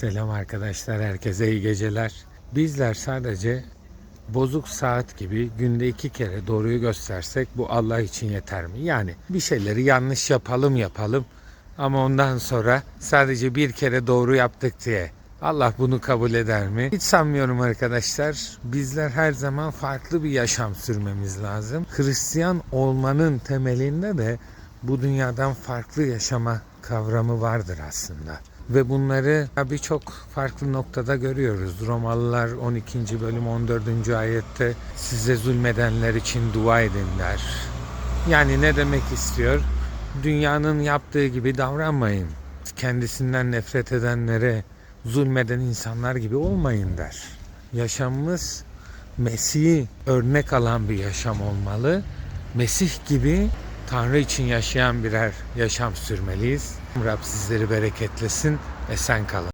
Selam arkadaşlar, herkese iyi geceler. Bizler sadece bozuk saat gibi günde iki kere doğruyu göstersek bu Allah için yeter mi? Yani bir şeyleri yanlış yapalım yapalım ama ondan sonra sadece bir kere doğru yaptık diye Allah bunu kabul eder mi? Hiç sanmıyorum arkadaşlar. Bizler her zaman farklı bir yaşam sürmemiz lazım. Hristiyan olmanın temelinde de bu dünyadan farklı yaşama kavramı vardır aslında. Ve bunları birçok farklı noktada görüyoruz. Romalılar 12. bölüm 14. ayette size zulmedenler için dua edin der. Yani ne demek istiyor? Dünyanın yaptığı gibi davranmayın. Kendisinden nefret edenlere zulmeden insanlar gibi olmayın der. Yaşamımız Mesih'i örnek alan bir yaşam olmalı. Mesih gibi Tanrı için yaşayan birer yaşam sürmeliyiz. Rab sizleri bereketlesin. Esen kalın.